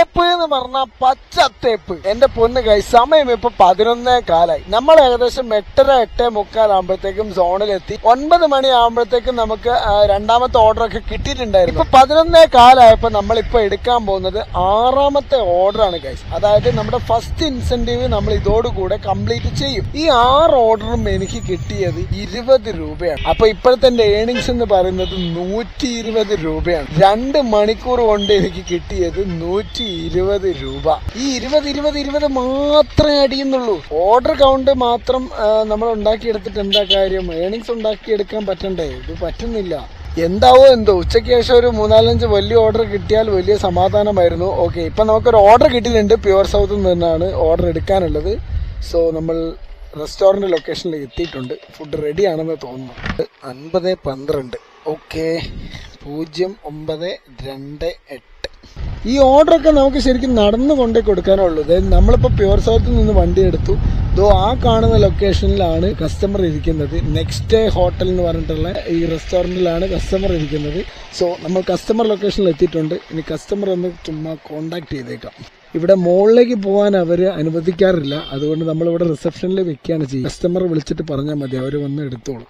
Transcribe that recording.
തേപ്പ് എന്ന് പറഞ്ഞാൽ പച്ച തേപ്പ് എന്റെ പൊന്ന് കൈ സമയം ഇപ്പൊ പതിനൊന്നേ കാലായി. നമ്മൾ ഏകദേശം എട്ടര എട്ടേ മുക്കാലാകുമ്പോഴത്തേക്കും സോണിലെത്തി ഒൻപത് മണി ആകുമ്പോഴത്തേക്കും നമുക്ക് രണ്ടാമത്തെ ഓർഡർ ഒക്കെ കിട്ടിയിട്ടുണ്ടായിരുന്നു. ഇപ്പൊ പതിനൊന്നേ കാലായപ്പോ നമ്മൾ ഇപ്പൊ എടുക്കാൻ പോകുന്നത് ആറാമത്തെ ഓർഡർ ആണ് ഗൈസ് അതായത് നമ്മുടെ ഫസ്റ്റ് ഇൻസെന്റീവ് നമ്മൾ ഇതോടുകൂടെ കംപ്ലീറ്റ് ചെയ്യും. ഈ ആറ് ഓർഡറും എനിക്ക് കിട്ടിയത് ഇരുപത് രൂപയാണ്. അപ്പൊ ഇപ്പോഴത്തെ എന്റെ ഏണിങ്സ് എന്ന് പറയുന്നത് നൂറ്റി ഇരുപത് രൂപയാണ്. രണ്ട് മണിക്കൂർ കൊണ്ട് എനിക്ക് കിട്ടിയത് നൂറ്റി ഇരുപത് രൂപ. ഈ ഇരുപത് ഇരുപത് ഇരുപത് മാത്രമേ അടിയുന്നുള്ളൂ. ഓർഡർ കൗണ്ട് മാത്രം നമ്മൾ ഉണ്ടാക്കിയെടുത്തിട്ട് എന്താ കാര്യം? ഏണിങ്സ് ഉണ്ടാക്കിയെടുക്കാൻ പറ്റണ്ടേ? ഇത് പറ്റുന്നില്ല. എന്താവോ എന്തോ. ഉച്ചയ്ക്ക് ശേഷം ഒരു മൂന്നാലഞ്ച് വലിയ ഓർഡർ കിട്ടിയാൽ വലിയ സമാധാനമായിരുന്നു. ഓക്കെ ഇപ്പം നമുക്കൊരു ഓർഡർ കിട്ടിയിട്ടുണ്ട്. പ്യുവർ സൗത്തിൽ നിന്നാണ് ഓർഡർ എടുക്കാനുള്ളത്. സോ നമ്മൾ റെസ്റ്റോറന്റ് ലൊക്കേഷനിൽ എത്തിയിട്ടുണ്ട്. ഫുഡ് റെഡി ആണെന്ന് തോന്നുന്നു. അൻപത് പന്ത്രണ്ട്. ഓക്കെ പൂജ്യം ഒമ്പത് രണ്ട് എട്ട്. ഈ ഓർഡർ ഒക്കെ നമുക്ക് ശരിക്കും നടന്നു കൊണ്ടേ കൊടുക്കാനുള്ളൂ. അതായത് നമ്മളിപ്പോൾ പ്യുവർ സൗത്തിൽ നിന്ന് വണ്ടി എടുത്തു. ദോ ആ കാണുന്ന ലൊക്കേഷനിലാണ് കസ്റ്റമർ ഇരിക്കുന്നത്. നെക്സ്റ്റ് ഡേ ഹോട്ടൽ എന്ന് പറഞ്ഞിട്ടുള്ള ഈ റെസ്റ്റോറന്റിലാണ് കസ്റ്റമർ ഇരിക്കുന്നത്. സോ നമ്മൾ കസ്റ്റമർ ലൊക്കേഷനിൽ എത്തിയിട്ടുണ്ട്. ഇനി കസ്റ്റമർ ഒന്ന് ചുമ്മാ കോണ്ടാക്ട് ചെയ്തേക്കാം. ഇവിടെ മുകളിലേക്ക് പോകാൻ അവർ അനുവദിക്കാറില്ല. അതുകൊണ്ട് നമ്മളിവിടെ റിസപ്ഷനിൽ വെക്കുകയാണ് ചെയ്യുക. കസ്റ്റമർ വിളിച്ചിട്ട് പറഞ്ഞാൽ മതി. അവർ വന്ന് എടുത്തോളും.